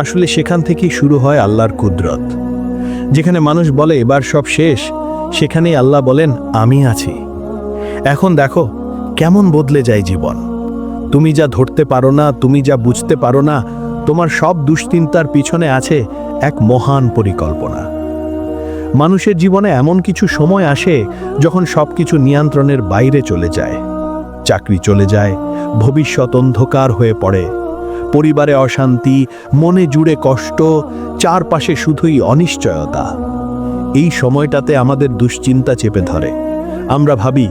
আসলে সেখান থেকেই শুরু হয় আল্লাহর কুদরত। যেখানে মানুষ বলে, এবার সব শেষ। সেখানেই আল্লাহ বলেন, আমি আছি। এখন দেখো, কেমন বদলে যায় জীবন। তুমি যা ধরতে পারো না, তুমি যা বুঝতে পারো না, তোমার সব দুশ্চিন্তার পিছনে আছে এক মহান পরিকল্পনা। মানুষের জীবনে এমন কিছু সময় আসে যখন সব কিছু নিয়ন্ত্রণের বাইরে চলে যায়। চাকরি চলে যায়, ভবিষ্যৎ অন্ধকার হয়ে পড়ে পরিবারে অশান্তি, মনে জুড়ে কষ্ট, চারপাশে শুধুই অনিশ্চয়তা। এই সময়টাতে আমাদের দুশ্চিন্তা চেপে ধরে। আমরা ভাবি,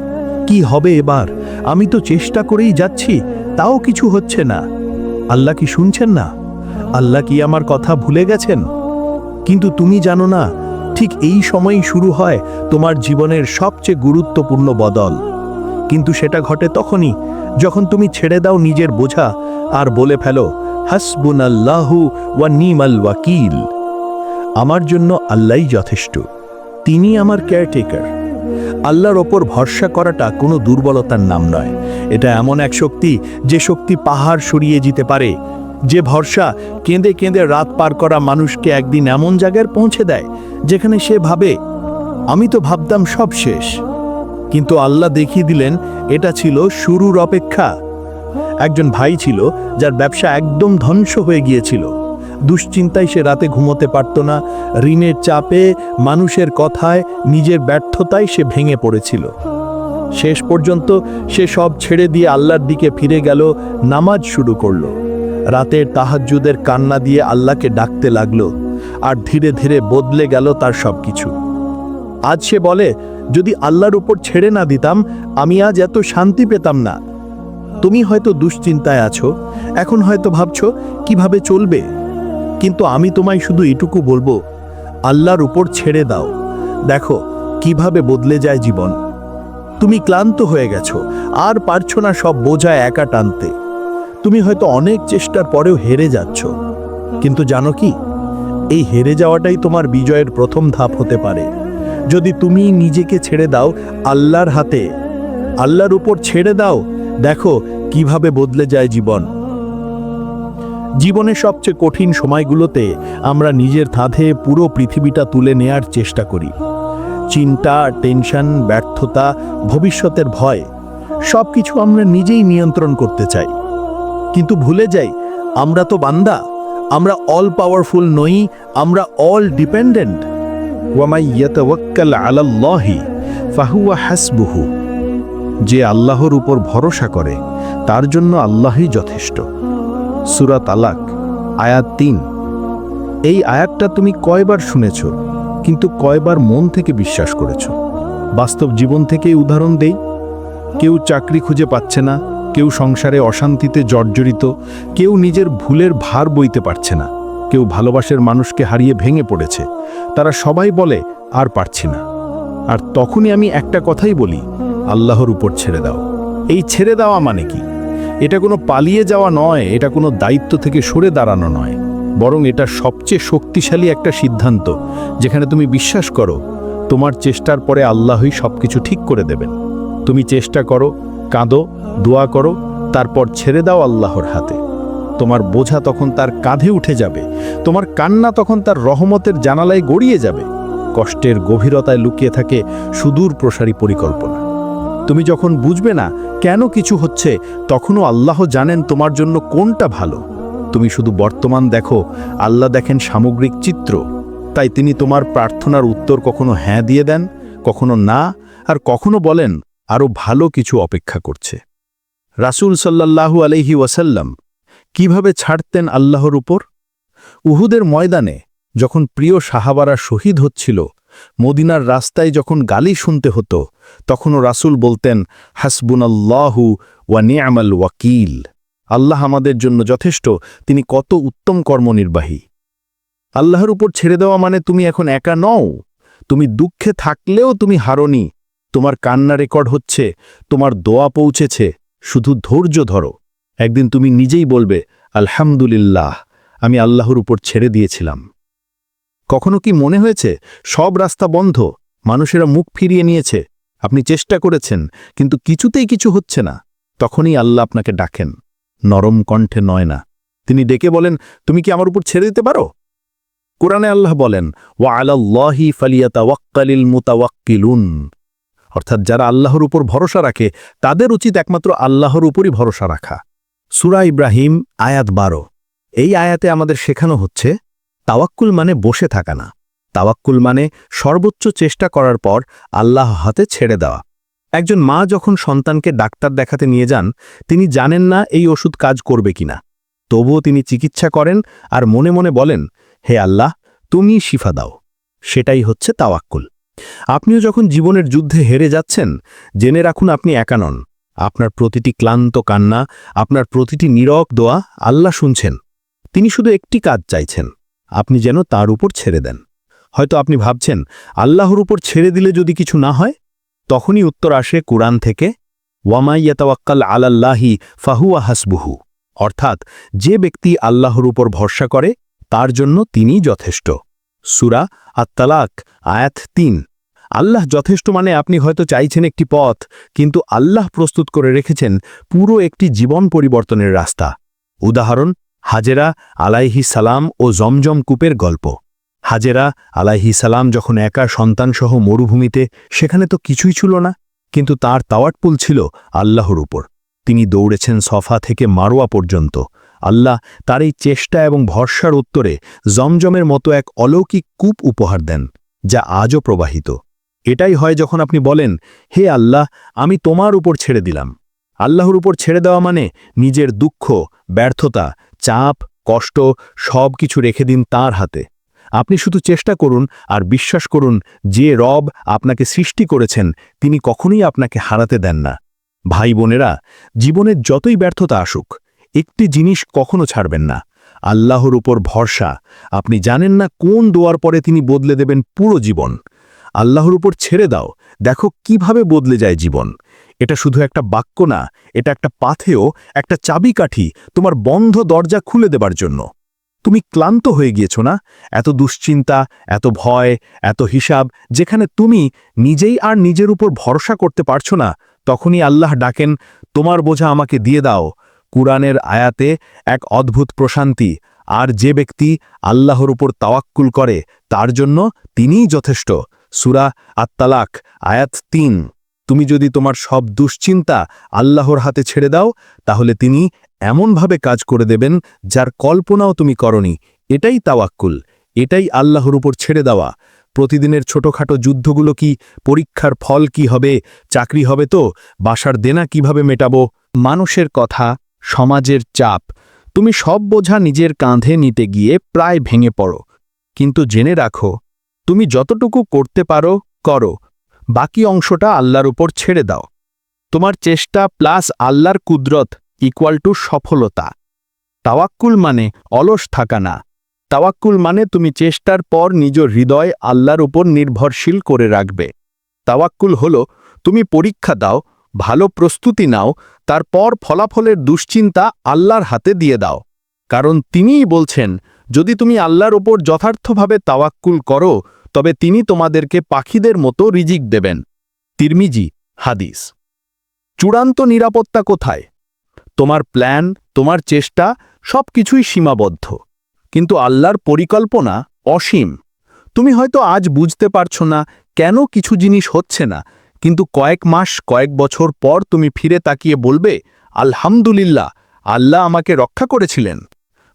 কি হবে এবার? আমি তো চেষ্টা করেই যাচ্ছি, তাও কিছু হচ্ছে না। আল্লাহ কি শুনছেন না? আল্লাহ কি আমার কথা ভুলে গেছেন? কিন্তু তুমি জানো না, ঠিক এই সময়ই শুরু হয় তোমার জীবনের সবচেয়ে গুরুত্বপূর্ণ বদল। কিন্তু সেটা ঘটে তখনই, যখন তুমি ছেড়ে দাও নিজের বোঝা আর বলে ফেলো হাসবুন আল্লাহু ওয়া নিমাল ওয়াকিল। আমার জন্য আল্লাহই যথেষ্ট। তিনি আমার কেয়ারটেকার আল্লাহর ওপর ভরসা করাটা কোনো দুর্বলতার নাম নয়। এটা এমন এক শক্তি যে শক্তি পাহাড় সরিয়ে যেতে পারে। যে ভরসা কেঁদে কেঁদে রাত পার করা মানুষকে একদিন এমন জায়গায় পৌঁছে দেয়, যেখানে সে ভাবে, আমি তো ভাবতাম সব শেষ। কিন্তু আল্লাহ দেখিয়ে দিলেন, এটা ছিল শুরুর অপেক্ষা। একজন ভাই ছিল যার ব্যবসা একদম ধ্বংস হয়ে গিয়েছিল। দুশ্চিন্তায় সে রাতে ঘুমোতে পারত না, ঋণের চাপে, মানুষের কথায়, নিজের ব্যর্থতায় সে ভেঙে পড়েছিল। শেষ পর্যন্ত সে সব ছেড়ে দিয়ে আল্লাহর দিকে ফিরে গেল, নামাজ শুরু করল। রাতের তাহাজ্জুদের কান্না দিয়ে আল্লাহকে ডাকতে লাগল, আর ধীরে ধীরে বদলে গেল তার সব কিছু আজ সে বলে, যদি আল্লাহর উপর ছেড়ে না দিতাম, আমি আজ এত শান্তি পেতাম না। তুমি হয়তো দুশ্চিন্তায় আছো, এখন হয়তো ভাবছ, কীভাবে চলবে? কিন্তু আমি তোমায় শুধু এটুকু বলব, আল্লাহর উপর ছেড়ে দাও। দেখো, কীভাবে বদলে যায় জীবন। তুমি ক্লান্ত হয়ে গেছো, আর পারছ না সব বোঝা একা টানতে। তুমি হয়তো অনেক চেষ্টার পরেও হেরে যাচ্ছ। কিন্তু জানো কি? এই হেরে যাওয়াটাই তোমার বিজয়ের প্রথম ধাপ হতে পারে। যদি তুমি নিজেকে ছেড়ে দাও আল্লাহর হাতে, আল্লাহর উপর ছেড়ে দাও, দেখো কীভাবে বদলে যায় জীবন? জীবনের সবচেয়ে কঠিন সময়গুলোতে আমরা নিজের ধাঁধে পুরো পৃথিবীটা তুলে নেয়ার চেষ্টা করি। চিন্তা, টেনশন, ব্যর্থতা, ভবিষ্যতের ভয় সব কিছু আমরা নিজেই নিয়ন্ত্রণ করতে চাই। কিন্তু ভুলে যাই, আমরা তো বান্দা, আমরা অল পাওয়ারফুল নই, আমরা অল ডিপেন্ডেন্ট ওয়ামাই ইয়াতাওয়াক্কাল আলাল্লাহি, ফাহুয়া হাসবুহু। যে আল্লাহর উপর ভরসা করে, তার জন্য আল্লাহই যথেষ্ট। সূরা তালাক, আয়াত তিন। এই আয়াতটা তুমি কয়বার শুনেছ, কিন্তু কয়বার মন থেকে বিশ্বাস করেছ? বাস্তব জীবন থেকে উদাহরণ দেই। কেউ চাকরি খুঁজে পাচ্ছে না, কেউ সংসারে অশান্তিতে জর্জরিত, কেউ নিজের ভুলের ভার বইতে পারছে না, কেউ ভালোবাসার মানুষকে হারিয়ে ভেঙে পড়েছে। তারা সবাই বলে, আর পারছি না। আর তখনই আমি একটা কথাই বলি আল্লাহর উপর ছেড়ে দাও। এই ছেড়ে দেওয়া মানে কি? এটা কোনো পালিয়ে যাওয়া নয়, এটা কোনো দায়িত্ব থেকে সরে দাঁড়ানো নয়। বরং এটা সবচেয়ে শক্তিশালী একটা সিদ্ধান্ত, যেখানে তুমি বিশ্বাস করো, তোমার চেষ্টার পরে আল্লাহই সব কিছু ঠিক করে দেবেন। তুমি চেষ্টা করো, কাঁদো, দোয়া করো, তারপর ছেড়ে দাও আল্লাহর হাতে। তোমার বোঝা তখন তার কাঁধে উঠে যাবে, তোমার কান্না তখন তার রহমতের জানালায় গড়িয়ে যাবে। কষ্টের গভীরতায় লুকিয়ে থাকে সুদূর প্রসারী পরিকল্পনা। তুমি যখন বুঝবে না কেন কিছু হচ্ছে, তখনও আল্লাহ জানেন তোমার জন্য কোনটা ভালো। তুমি শুধু বর্তমান দেখো, আল্লাহ দেখেন সামগ্রিক চিত্র। তাই তিনি তোমার প্রার্থনার উত্তর কখনো হ্যাঁ দিয়ে দেন, কখনো না, আর কখনো বলেন আরও ভালো কিছু অপেক্ষা করছে। রাসূল সাল্লাল্লাহু আলহি ওয়াসাল্লাম কীভাবে ছাড়তেন আল্লাহর উপর? উহুদের ময়দানে যখন প্রিয় সাহাবারা শহীদ হচ্ছিল মদিনার রাস্তায় যখন গালি শুনতে হতো, তখনও রাসূল বলতেন, হাসবুনাল্লাহু ওয়া নিয়ামাল ওয়াকিল। আল্লাহ আমাদের জন্য যথেষ্ট, তিনি কত উত্তম কর্মনির্বাহী। আল্লাহর উপর ছেড়ে দেওয়া মানে তুমি এখন একা নও। তুমি দুঃখে থাকলেও তুমি হারনি। তোমার কান্না রেকর্ড হচ্ছে, তোমার দোয়া পৌঁছেছে, শুধু ধৈর্য ধরো। একদিন তুমি নিজেই বলবে, আলহামদুলিল্লাহ, আমি আল্লাহর উপর ছেড়ে দিয়েছিলাম। কখনো কি মনে হয়েছে, সব রাস্তা বন্ধ, মানুষেরা মুখ ফিরিয়ে নিয়েছে, আপনি চেষ্টা করেছেন, কিন্তু কিছুতেই কিছু হচ্ছে না। তখনই আল্লাহ আপনাকে ডাকেন, নরম কণ্ঠে নয় না। তিনি ডেকে বলেন, তুমি কি আমার উপর ছেড়ে দিতে পারো? কোরআনে আল্লাহ বলেন, ওয়া অর্থাৎ যারা আল্লাহর উপর ভরসা রাখে, তাদের উচিত একমাত্র আল্লাহর উপরই ভরসা রাখা। সুরা ইব্রাহিম, আয়াত বারো। এই আয়াতে আমাদের শেখানো হচ্ছে তাওয়াক্কুল মানে বসে থাকা না। তাওয়াক্কুল মানে সর্বোচ্চ চেষ্টা করার পর আল্লাহ হাতে ছেড়ে দেওয়া। একজন মা যখন সন্তানকে ডাক্তার দেখাতে নিয়ে যান, তিনি জানেন না এই ওষুধ কাজ করবে কিনা। তবুও তিনি চিকিৎসা করেন আর মনে মনে বলেন, হে আল্লাহ, তুমি শিফা দাও। সেটাই হচ্ছে তাওয়াক্কুল। আপনিও যখন জীবনের যুদ্ধে হেরে যাচ্ছেন, জেনে রাখুন আপনি একা নন। আপনার প্রতিটি ক্লান্ত কান্না, আপনার প্রতিটি নীরব দোয়া আল্লাহ শুনছেন। তিনি শুধু একটি কাজ চাইছেন। আপনি যেন তার উপর ছেড়ে দেন। হয়তো আপনি ভাবছেন, আল্লাহর উপর ছেড়ে দিলে যদি কিছু না হয়? তখনই উত্তর আসে কোরআন থেকে ওয়ামাইয়াতাওয়াক্কাল আলাল্লাহি ফাহুয়া হাসবুহু। অর্থাৎ, যে ব্যক্তি আল্লাহর উপর ভরসা করে, তার জন্য তিনিই যথেষ্ট। সুরা আত্তালাক, আয়াত তিন। আল্লাহ যথেষ্ট মানে আপনি হয়তো চাইছেন একটি পথ, কিন্তু আল্লাহ প্রস্তুত করে রেখেছেন পুরো একটি জীবন পরিবর্তনের রাস্তা। উদাহরণ হাজেরা আলাইহি সালাম ও জমজম কূপের গল্প। হাজেরা আলাইহি সালাম যখন একা সন্তানসহ মরুভূমিতে, সেখানে তো কিছুই ছিল না, কিন্তু তার তাওয়াটপুল ছিল আল্লাহর উপর। তিনি দৌড়েছেন সফা থেকে মারোয়া পর্যন্ত। আল্লাহ তার এই চেষ্টা এবং ভরসার উত্তরে জমজমের মতো এক অলৌকিক কূপ উপহার দেন, যা আজও প্রবাহিত। এটাই হয় যখন আপনি বলেন, হে আল্লাহ, আমি তোমার উপর ছেড়ে দিলাম। আল্লাহর উপর ছেড়ে দেওয়া মানে নিজের দুঃখ, ব্যর্থতা, চাপ, কষ্ট সব কিছু রেখে দিন তার হাতে। আপনি শুধু চেষ্টা করুন আর বিশ্বাস করুন যে রব আপনাকে সৃষ্টি করেছেন, তিনি কখনোই আপনাকে হারাতে দেন না। ভাই বোনেরা জীবনের যতই ব্যর্থতা আসুক, একটি জিনিস কখনো ছাড়বেন না। আল্লাহর উপর ভরসা। আপনি জানেন না কোন দোয়ার পরে তিনি বদলে দেবেন পুরো জীবন। আল্লাহর উপর ছেড়ে দাও। দেখো কীভাবে বদলে যায় জীবন। এটা শুধু একটা বাক্য না, এটা একটা পাথেও একটা চাবিকাঠি তোমার বন্ধ দরজা খুলে দেবার জন্য। তুমি ক্লান্ত হয়ে গিয়েছ না? এত দুশ্চিন্তা, এত ভয়, এত হিসাব, যেখানে তুমি নিজেই আর নিজের উপর ভরসা করতে পারছ না, তখনই আল্লাহ ডাকেন, তোমার বোঝা আমাকে দিয়ে দাও। কুরআনের আয়াতে এক অদ্ভুত প্রশান্তি, আর যে ব্যক্তি আল্লাহর উপর তাওয়াক্কুল করে, তার জন্য তিনিই যথেষ্ট। সুরা আত্তালাক, আয়াত তিন। তুমি যদি তোমার সব দুশ্চিন্তা আল্লাহর হাতে ছেড়ে দাও, তাহলে তিনি এমনভাবে কাজ করে দেবেন যার কল্পনাও তুমি করনি। এটাই তাওয়াক্কুল, এটাই আল্লাহর উপর ছেড়ে দেওয়া। প্রতিদিনের ছোটখাটো যুদ্ধগুলো কি, পরীক্ষার ফল কি হবে, চাকরি হবে তো, বাসার দেনা কীভাবে মেটাবো? মানুষের কথা, সমাজের চাপ, তুমি সব বোঝা নিজের কাঁধে নিতে গিয়ে প্রায় ভেঙে পড়ো। কিন্তু জেনে রাখো, তুমি যতটুকু করতে পারো, করো। বাকি অংশটা আল্লাহর উপর ছেড়ে দাও। তোমার চেষ্টা প্লাস আল্লাহর কুদরত ইকুয়াল টু সফলতা। তাওয়াক্কুল মানে অলস থাকা না। তাওয়াক্কুল মানে তুমি চেষ্টার পর নিজ হৃদয় আল্লাহর উপর নির্ভরশীল করে রাখবে। তাওয়াক্কুল হল, তুমি পরীক্ষা দাও, ভালো প্রস্তুতি নাও, তারপর ফলাফলের দুশ্চিন্তা আল্লাহর হাতে দিয়ে দাও। কারণ তিনিই বলছেন, যদি তুমি আল্লাহর ওপর যথার্থভাবে তাওয়াক্কুল করো তবে তিনি তোমাদেরকে পাখিদের মতো রিজিক দেবেন। তিরমিজি, হাদিস। চূড়ান্ত নিরাপত্তা কোথায়? তোমার প্ল্যান, তোমার চেষ্টা সব কিছুই সীমাবদ্ধ। কিন্তু আল্লাহর পরিকল্পনা অসীম। তুমি হয়তো আজ বুঝতে পারছ না কেন কিছু জিনিস হচ্ছে না, কিন্তু কয়েক মাস, কয়েক বছর পর তুমি ফিরে তাকিয়ে বলবে, আলহামদুলিল্লাহ, আল্লাহ আমাকে রক্ষা করেছিলেন।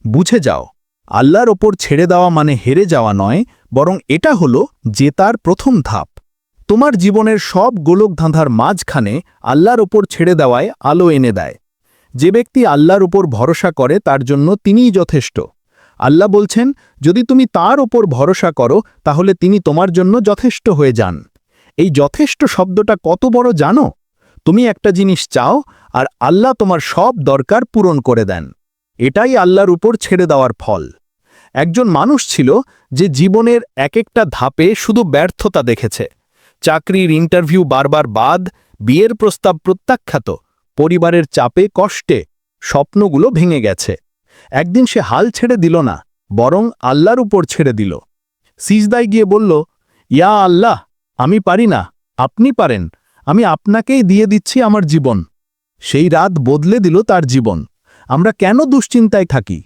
বুঝে যাও, আল্লাহর ওপর ছেড়ে দেওয়া মানে হেরে যাওয়া নয় বরং এটা হলো জেতার প্রথম ধাপ। তোমার জীবনের সব গোলকধাঁধার মাঝখানে আল্লাহর ওপর ছেড়ে দেওয়ায় আলো এনে দেয়। যে ব্যক্তি আল্লাহর উপর ভরসা করে তার জন্য তিনিই যথেষ্ট। আল্লাহ বলছেন, যদি তুমি তার ওপর ভরসা করো, তাহলে তিনি তোমার জন্য যথেষ্ট হয়ে যান। এই যথেষ্ট শব্দটা কত বড় জানো? তুমি একটা জিনিস চাও আর আল্লাহ তোমার সব দরকার পূরণ করে দেন। এটাই আল্লাহর উপর ছেড়ে দেওয়ার ফল। একজন মানুষ ছিল যে জীবনের এক একটা ধাপে শুধু ব্যর্থতা দেখেছে। চাকরির ইন্টারভিউ বারবার বাদ, বিয়ের প্রস্তাব প্রত্যাখ্যাত, পরিবারের চাপে কষ্টে স্বপ্নগুলো ভেঙে গেছে। একদিন সে হাল ছেড়ে দিল না, বরং আল্লাহর উপর ছেড়ে দিল। সিজদায় গিয়ে বলল, ইয়া আল্লাহ, আমি পারি না, আপনি পারেন, আমি আপনাকেই দিয়ে দিচ্ছি আমার জীবন। সেই রাত বদলে দিল তার জীবন। আমরা কেন দুশ্চিন্তায় থাকি?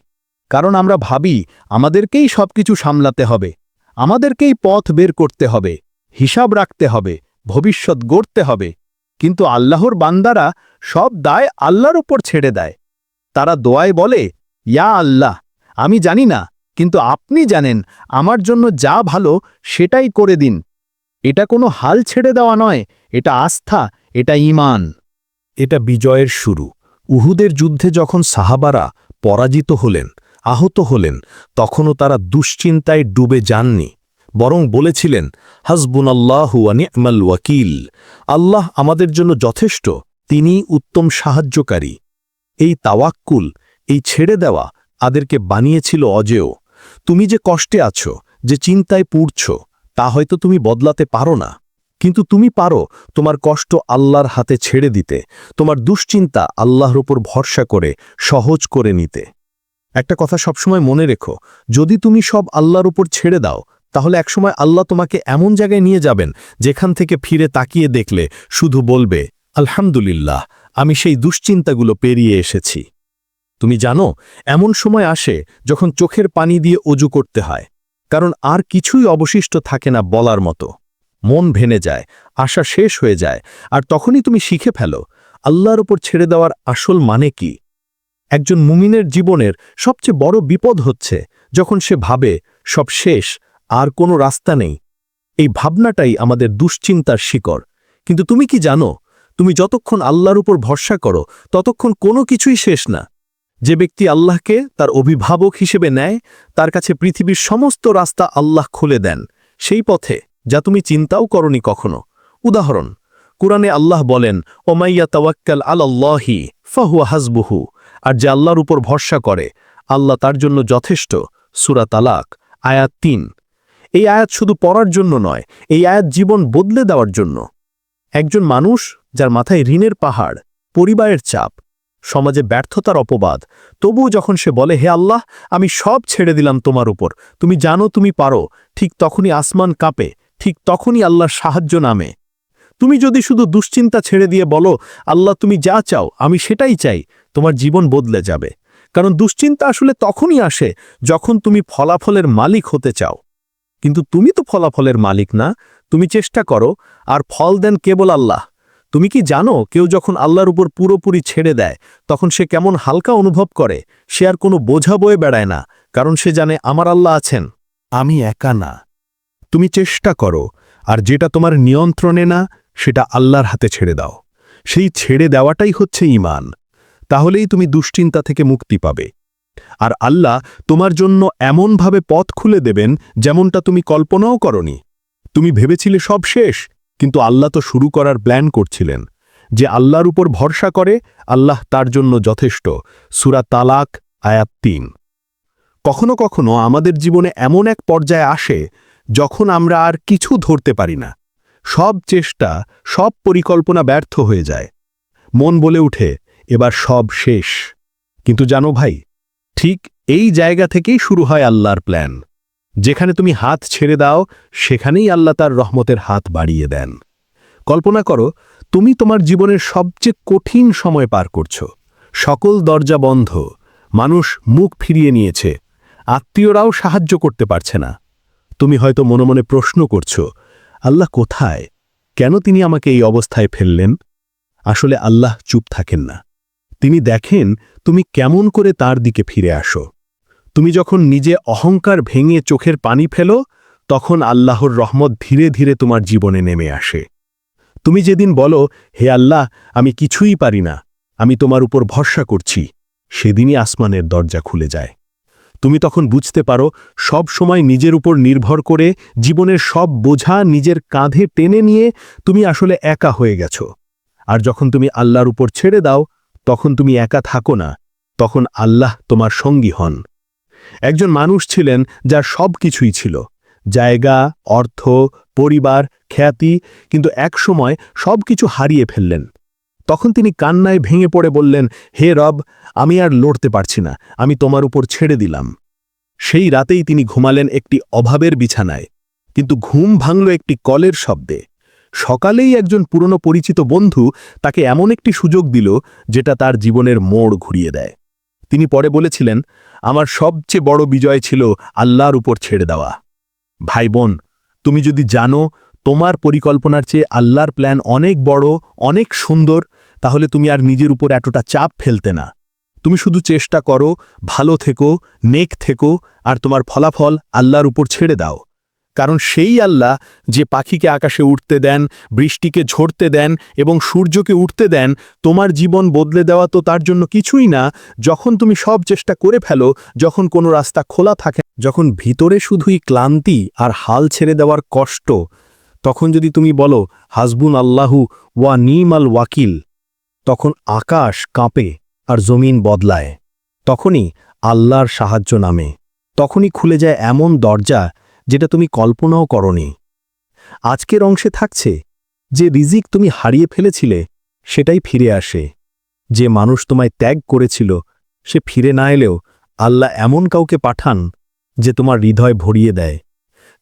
কারণ আমরা ভাবি, আমাদেরকেই সবকিছু সামলাতে হবে। আমাদেরকেই পথ বের করতে হবে, হিসাব রাখতে হবে, ভবিষ্যৎ গড়তে হবে। কিন্তু আল্লাহর বান্দারা সব দায় আল্লাহর উপর ছেড়ে দেয়। তারা দোয়ায় বলে, ইয়া আল্লাহ, আমি জানি না, কিন্তু আপনি জানেন, আমার জন্য যা ভালো, সেটাই করে দিন। এটা কোনো হাল ছেড়ে দেওয়া নয়, এটা আস্থা, এটা ঈমান। এটা বিজয়ের শুরু। উহুদের যুদ্ধে যখন সাহাবারা পরাজিত হলেন আহত হলেন, তখনও তারা দুশ্চিন্তায় ডুবে যাননি, বরং বলেছিলেন, হাসবুনাল্লাহু আনি'মাল ওয়াকিল, আল্লাহ আমাদের জন্য যথেষ্ট তিনি উত্তম সাহায্যকারী। এই তাওয়াক্কুল, এই ছেড়ে দেওয়া, আদেরকে বানিয়েছিল অজেয়। তুমি যে কষ্টে আছো, যে চিন্তায় পুড়ছ, তা হয়তো তুমি বদলাতে পারো না। কিন্তু তুমি পারো তোমার কষ্ট আল্লাহর হাতে ছেড়ে দিতে, তোমার দুশ্চিন্তা আল্লাহর ওপর ভরসা করে, সহজ করে নিতে। একটা কথা সবসময় মনে রেখো, যদি তুমি সব আল্লাহর উপর ছেড়ে দাও, তাহলে একসময় আল্লাহ তোমাকে এমন জায়গায় নিয়ে যাবেন, যেখান থেকে ফিরে তাকিয়ে দেখলে শুধু বলবে, আলহামদুলিল্লাহ, আমি সেই দুশ্চিন্তাগুলো পেরিয়ে এসেছি। তুমি জানো, এমন সময় আসে যখন চোখের পানি দিয়ে অজু করতে হয়, কারণ আর কিছুই অবশিষ্ট থাকে না বলার মতো। মন ভেনে যায়, আশা শেষ হয়ে যায়, আর তখনই তুমি শিখে ফেলো, আল্লাহর উপর ছেড়ে দেওয়ার আসল মানে কি? একজন মুমিনের জীবনের সবচেয়ে বড় বিপদ হচ্ছে যখন সে ভাবে, সব শেষ, আর কোনো রাস্তা নেই। এই ভাবনাটাই আমাদের দুশ্চিন্তার শিকড়। কিন্তু তুমি কি জানো, তুমি যতক্ষণ আল্লাহর উপর ভরসা করো, ততক্ষণ কোনো কিছুই শেষ না। যে ব্যক্তি আল্লাহকে তার অভিভাবক হিসেবে নেয়, তার কাছে পৃথিবীর সমস্ত রাস্তা আল্লাহ খুলে দেন। সেই পথে, যা তুমি চিন্তাও করনি কখনো। উদাহরণ, কুরআনে আল্লাহ বলেন, ওমাইয়া তাওয়াক্কাল আলাল্লাহি, ফাহুয়া হাসবুহু। আর যে আল্লাহর উপর ভরসা করে, আল্লাহ তার জন্য যথেষ্ট, সুরা তালাক, আয়াত তিন। এই আয়াত শুধু পড়ার জন্য নয়, এই আয়াত জীবন বদলে দেওয়ার জন্য। একজন মানুষ যার মাথায় ঋণের পাহাড়, পরিবারের চাপ, সমাজে ব্যর্থতার অপবাদ, তবুও যখন সে বলে, হে আল্লাহ, আমি সব ছেড়ে দিলাম তোমার উপর। তুমি জানো, তুমি পারো। ঠিক তখনই আসমান কাঁপে, ঠিক তখনই আল্লাহর সাহায্য নামে। তুমি যদি শুধু দুশ্চিন্তা ছেড়ে দিয়ে বলো, আল্লাহ, তুমি যা চাও, আমি সেটাই চাই, তোমার জীবন বদলে যাবে। কারণ দুশ্চিন্তা আসলে তখনই আসে যখন তুমি ফলাফলের মালিক হতে চাও। কিন্তু তুমি তো ফলাফলের মালিক না। তুমি চেষ্টা করো, আর ফল দেন কেবল আল্লাহ। তুমি কি জানো, কেউ যখন আল্লাহর উপর পুরোপুরি ছেড়ে দেয়, তখন সে কেমন হালকা অনুভব করে? সে আর কোনো বোঝা বয়ে বেড়ায় না, কারণ সে জানে, আমার আল্লাহ আছেন, আমি একা না। তুমি চেষ্টা করো, আর যেটা তোমার নিয়ন্ত্রণে না সেটা আল্লাহর হাতে ছেড়ে দাও। সেই ছেড়ে দেওয়াটাই হচ্ছে ইমান তাহলেই তুমি দুশ্চিন্তা থেকে মুক্তি পাবে। আর আল্লাহ তোমার জন্য এমনভাবে পথ খুলে দেবেন যেমনটা তুমি কল্পনাও করনি। তুমি ভেবেছিলে সব শেষ, কিন্তু আল্লাহ তো শুরু করার প্ল্যান করছিলেন। যে আল্লাহর উপর ভরসা করে আল্লাহ তার জন্য যথেষ্ট। সুরা তালাক, আয়াত তিন। কখনো কখনো আমাদের জীবনে এমন এক পর্যায়ে আসে যখন আমরা আর কিছু ধরতে পারি না। সব চেষ্টা, সব পরিকল্পনা ব্যর্থ হয়ে যায়। মন বলে উঠে, এবার সব শেষ। কিন্তু জানো ভাই, ঠিক এই জায়গা থেকেই শুরু হয় আল্লাহর প্ল্যান। যেখানে তুমি হাত ছেড়ে দাও, সেখানেই আল্লাহ তার রহমতের হাত বাড়িয়ে দেন। কল্পনা করো, তুমি তোমার জীবনের সবচেয়ে কঠিন সময় পার করছ। সকল দরজা বন্ধ, মানুষ মুখ ফিরিয়ে নিয়েছে, আত্মীয়রাও সাহায্য করতে পারছে না। তুমি হয়তো মনে মনে প্রশ্ন করছ আল্লাহ কোথায়? কেন তিনি আমাকে এই অবস্থায় ফেললেন? আসলে আল্লাহ চুপ থাকেন না। তিনি দেখেন তুমি কেমন করে তার দিকে ফিরে আসো। তুমি যখন নিজে অহংকার ভেঙে চোখের পানি ফেলো, তখন আল্লাহর রহমত ধীরে ধীরে তোমার জীবনে নেমে আসে। তুমি যেদিন বলো, হে আল্লাহ, আমি কিছুই পারি না। আমি তোমার উপর ভরসা করছি। সেদিনই আসমানের দরজা খুলে যায়। তুমি তখন বুঝতে পারো, সব সময় নিজের উপর নির্ভর করে জীবনের সব বোঝা নিজের কাঁধে টেনে নিয়ে তুমি আসলে একা হয়ে গেছ। আর যখন তুমি আল্লাহর উপর ছেড়ে দাও, তখন তুমি একা থাকো না, তখন আল্লাহ তোমার সঙ্গী হন। একজন মানুষ ছিলেন যার সব কিছুই ছিল, জায়গা, অর্থ, পরিবার, খ্যাতি, কিন্তু একসময় সব কিছু হারিয়ে ফেললেন। তখন তিনি কান্নায় ভেঙে পড়ে বললেন, হে রব আমি আর লড়তে পারছি না, আমি তোমার উপর ছেড়ে দিলাম। সেই রাতেই তিনি ঘুমালেন একটি অভাবের বিছানায়, কিন্তু ঘুম ভাঙল একটি কলের শব্দে। সকালেই একজন পুরনো পরিচিত বন্ধু তাকে এমন একটি সুযোগ দিল যেটা তার জীবনের মোড় ঘুরিয়ে দেয়। তিনি পরে বলেছিলেন, আমার সবচেয়ে বড় বিজয় ছিল আল্লাহর উপর ছেড়ে দেওয়া। ভাই বোন, তুমি যদি জানো তোমার পরিকল্পনার চেয়ে আল্লাহর প্ল্যান অনেক বড়, অনেক সুন্দর, তাহলে তুমি আর নিজের উপর এতটা চাপ ফেলতে না। তুমি শুধু চেষ্টা করো, ভালো থেকো, নেক থেকো, আর তোমার ফলাফল আল্লাহর উপর ছেড়ে দাও। কারণ সেই আল্লাহ যে পাখিকে আকাশে উঠতে দেন, বৃষ্টিকে ঝরতে দেন এবং সূর্যকে উঠতে দেন, তোমার জীবন বদলে দেওয়া তো তার জন্য কিছুই না। যখন তুমি সব চেষ্টা করে ফেলো, যখন কোনো রাস্তা খোলা থাকে, যখন ভিতরে শুধুই ক্লান্তি আর হাল ছেড়ে দেওয়ার কষ্ট, তখন যদি তুমি বলো, হাসবুন আল্লাহু ওয়া নিম আল ওয়াকিল, তখন আকাশ কাঁপে। আর জমিন বদলায়। তখনই আল্লাহর সাহায্য নামে। তখনই খুলে যায় এমন দরজা যেটা তুমি কল্পনাও করনি। আজকের অংশে থাকছে যে রিজিক তুমি হারিয়ে ফেলেছিলে, সেটাই ফিরে আসে। যে মানুষ তোমায় ত্যাগ করেছিল, সে ফিরে না এলেও আল্লাহ এমন কাউকে পাঠান যে তোমার হৃদয় ভরিয়ে দেয়।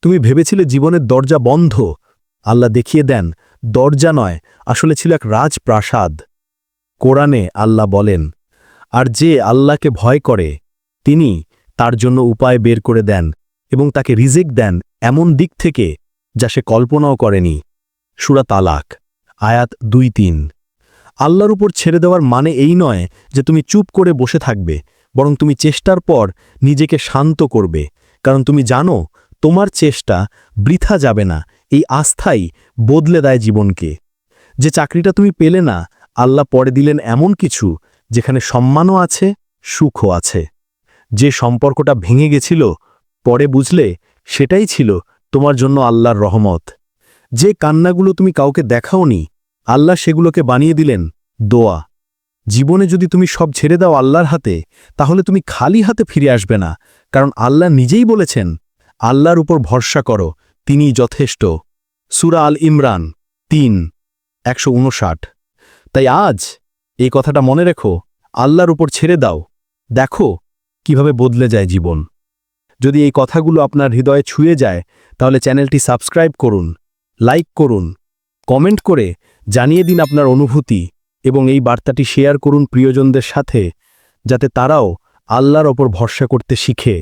তুমি ভেবেছিলে জীবনের দরজা বন্ধ। আল্লাহ দেখিয়ে দেন, দরজা নয়, আসলে ছিল এক রাজপ্রাসাদ। কোরআনে আল্লাহ বলেন, আর যে আল্লাহকে ভয় করে, তিনি তার জন্য উপায় বের করে দেন এবং তাকে রিজেক দেন এমন দিক থেকে যা সে কল্পনাও করেনি। সুরা তালাক, আয়াত দুই তিন। আল্লাহর উপর ছেড়ে দেওয়ার মানে এই নয় যে তুমি চুপ করে বসে থাকবে, বরং তুমি চেষ্টার পর নিজেকে শান্ত করবে, কারণ তুমি জানো তোমার চেষ্টা বৃথা যাবে না, এই আস্থাই বদলে দেয় জীবনকে। যে চাকরিটা তুমি পেলে না আল্লাহ পরে দিলেন এমন কিছু যেখানে সম্মানও আছে, সুখও আছে। যে সম্পর্কটা ভেঙে গেছিল, পরে বুঝলে সেটাই ছিল তোমার জন্য আল্লাহর রহমত। যে কান্নাগুলো তুমি কাউকে দেখাওনি, আল্লাহ সেগুলোকে বানিয়ে দিলেন দোয়া। জীবনে যদি তুমি সব ছেড়ে দাও আল্লাহর হাতে, তাহলে তুমি খালি হাতে ফিরে আসবে না, কারণ আল্লাহ নিজেই বলেছেন, আল্লাহর উপর ভরসা করো, তিনিই যথেষ্ট। সুরা আল ইমরান তিন, একশো তাই আজ এই কথাটা মনে রেখো, আল্লাহর উপর ছেড়ে দাও। দেখো কীভাবে বদলে যায় জীবন। যদি এই কথাগুলো আপনার হৃদয়ে ছুঁয়ে যায়, তাহলে চ্যানেলটি সাবস্ক্রাইব করুন, লাইক করুন, কমেন্ট করে জানিয়ে দিন আপনার অনুভূতি এবং এই বার্তাটি শেয়ার করুন প্রিয়জনদের সাথে, যাতে তারাও আল্লাহর ওপর ভরসা করতে শিখে।